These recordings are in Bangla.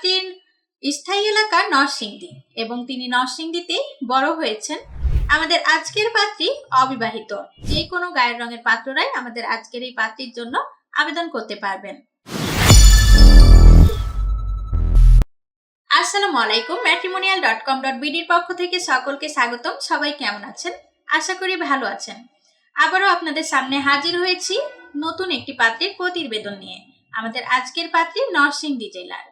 পাত্রীর স্থায়ী এলাকা নরসিংদী এবং তিনি নরসিংদীতেই বড় হয়েছেন। আমাদের আজকের পাত্রী অবিবাহিত। যে কোনো গায়ের রঙের পাত্ররাই আমাদের আজকের এই পাত্রীর জন্য আবেদন করতে পারবেন। আসসালামু আলাইকুম ম্যাট্রিমোনিয়াল ডট কম ডট বিডির পক্ষ থেকে সকলকে স্বাগতম। সবাই কেমন আছেন? আশা করি ভালো আছেন। আবারও আপনাদের সামনে হাজির হয়েছি নতুন একটি পাত্রীর প্রতিবেদন নিয়ে। আমাদের আজকের পাত্রী নরসিংদী জেলার।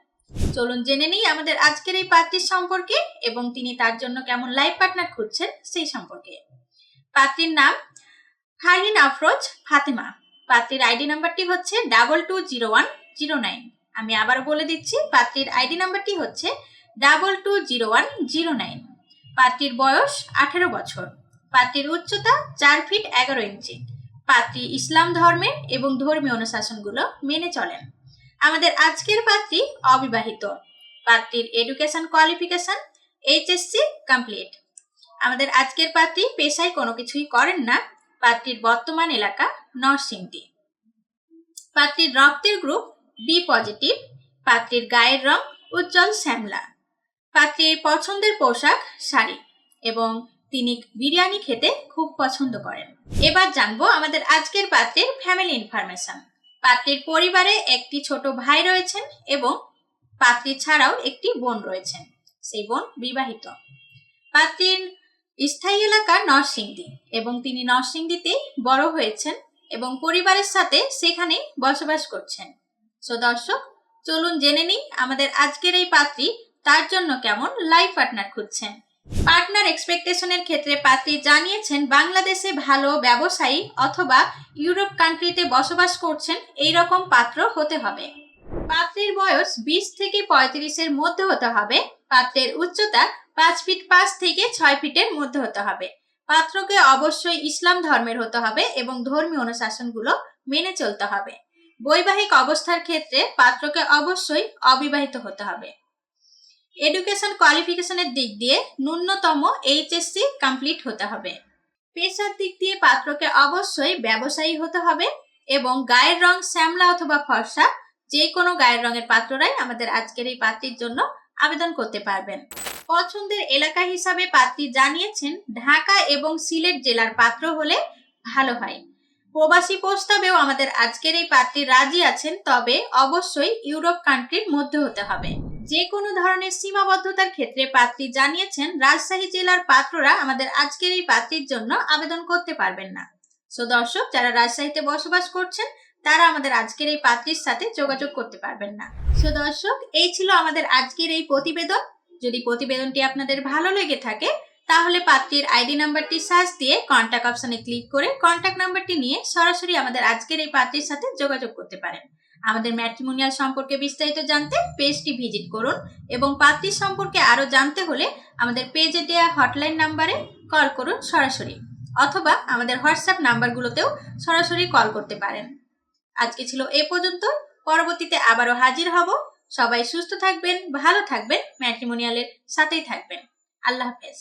চলুন জেনে নিই আমাদের আজকের এই পাত্রীর সম্পর্কে এবং তিনি তার জন্য কেমন লাইফ পার্টনার খুঁজছেন সেই সম্পর্কে। পাত্রীর নাম ফারহিন আফরোজ ফাতেমা। পাত্রীর আইডি নাম্বারটি হচ্ছে double two zero one zero nine আমি আবার বলে দিচ্ছি, পাত্রীর আইডি নাম্বারটি হচ্ছে double two zero one zero nine পাত্রীর বয়স আঠেরো বছর। পাত্রীর উচ্চতা চার ফিট এগারো ইঞ্চি। পাত্রী ইসলাম ধর্মের এবং ধর্মীয় অনুশাসনগুলো মেনে চলেন। আমাদের আজকের পাত্রী অবিবাহিত। পাত্রীর এডুকেশন কোয়ালিফিকেশন এইচএসসি কমপ্লিট আমাদের আজকের পাত্রী পেশায় কোনো কিছুই করেন না। পাত্রীর বর্তমান এলাকা নরসিংদী। পাত্রীর রক্তের গ্রুপ বি পজিটিভ পাত্রীর গায়ের রং উজ্জ্বল শ্যামলা। পাত্রীর পছন্দের পোশাক, শাড়ি এবং তিনি বিরিয়ানি খেতে খুব পছন্দ করেন। এবার জানব আমাদের আজকের পাত্রের ফ্যামিলি ইনফরমেশন পাত্রীর পরিবারে একটি ছোট ভাই রয়েছেন এবং পাত্রী ছাড়াও একটি বোন রয়েছেন। সেই বোন বিবাহিত। পাত্রীর স্থায়ী এলাকা নরসিংদী এবং তিনি নরসিংদীতে বড় হয়েছেন এবং পরিবারের সাথে সেখানেই বসবাস করছেন। সো দর্শক, চলুন জেনে নিই আমাদের আজকের এই পাত্রী তার জন্য কেমন লাইফ পার্টনার খুঁজছেন। পার্টনার এক্সপেকটেশনের ক্ষেত্রে পাত্রী জানিয়েছেন, বাংলাদেশে ভালো ব্যবসায়ী অথবা ইউরোপ কান্ট্রিতে বসবাস করছেন এই রকম পাত্র হতে হবে। পাত্রের বয়স বিশ থেকে পঁয়ত্রিশের মধ্যে হতে হবে। পাত্রের উচ্চতা পাঁচ ফিট পাঁচ থেকে ছয় ফিটের মধ্যে হতে হবে। পাত্রকে অবশ্যই ইসলাম ধর্মের হতে হবে এবং ধর্মীয় অনুশাসনগুলো মেনে চলতে হবে। বৈবাহিক অবস্থার ক্ষেত্রে পাত্রকে অবশ্যই অবিবাহিত হতে হবে। এডুকেশন কোয়ালিফিকেশনের দিক দিয়ে ন্যূনতম এইচএসসি কমপ্লিট হতে হবে। পেশার দিক দিয়ে পাত্রকে অবশ্যই ব্যবসায়ী হতে হবে এবং গায়ের রং শ্যামলা অথবা ফর্সা যে কোনো গায়ের রঙের পাত্ররাই আমাদের আজকের এই পাত্রীর জন্য আবেদন করতে পারবেন। পছন্দের এলাকা হিসাবে পাত্রী জানিয়েছেন, ঢাকা এবং সিলেট জেলার পাত্র হলে ভালো হয়। প্রবাসী প্রস্তাবেও আমাদের আজকের এই পাত্রী রাজি আছেন, তবে অবশ্যই ইউরোপ কান্ট্রির মধ্যে হতে হবে। যে কোনো ধরনের সীমাবদ্ধতার ক্ষেত্রে পাত্রী জানিয়েছেন, রাজশাহী জেলার পাত্ররা আমাদের আজকের এই পাত্রীর জন্য আবেদন করতে পারবেন না। সো দর্শক, যারা রাজশাহীতে বসবাস করছেন, তারা আমাদের আজকের এই পাত্রীর সাথে যোগাযোগ করতে পারবেন না। সো দর্শক, এই ছিল আমাদের আজকের এই প্রতিবেদন। যদি প্রতিবেদনটি আপনাদের ভালো লেগে থাকে, তাহলে পাত্রীর আইডি নাম্বারটি সার্চ দিয়ে কন্ট্যাক্ট অপশনে ক্লিক করে কন্ট্যাক্ট নাম্বারটি নিয়ে সরাসরি আমাদের আজকের এই পাত্রীর সাথে যোগাযোগ করতে পারেন। আমাদের ম্যাট্রিমোনিয়াল সম্পর্কে বিস্তারিত জানতে পেজটি ভিজিট করুন এবং পাত্রীর সম্পর্কে আরও জানতে হলে আমাদের পেজে দেওয়া হটলাইন নাম্বারে কল করুন সরাসরি অথবা আমাদের হোয়াটসঅ্যাপ নাম্বারগুলোতেও সরাসরি কল করতে পারেন। আজকে ছিল এ পর্যন্ত পরবর্তীতে আবারও হাজির হব। সবাই সুস্থ থাকবেন, ভালো থাকবেন ম্যাট্রিমোনিয়ালের সাথেই থাকবেন। আল্লাহ হাফেজ।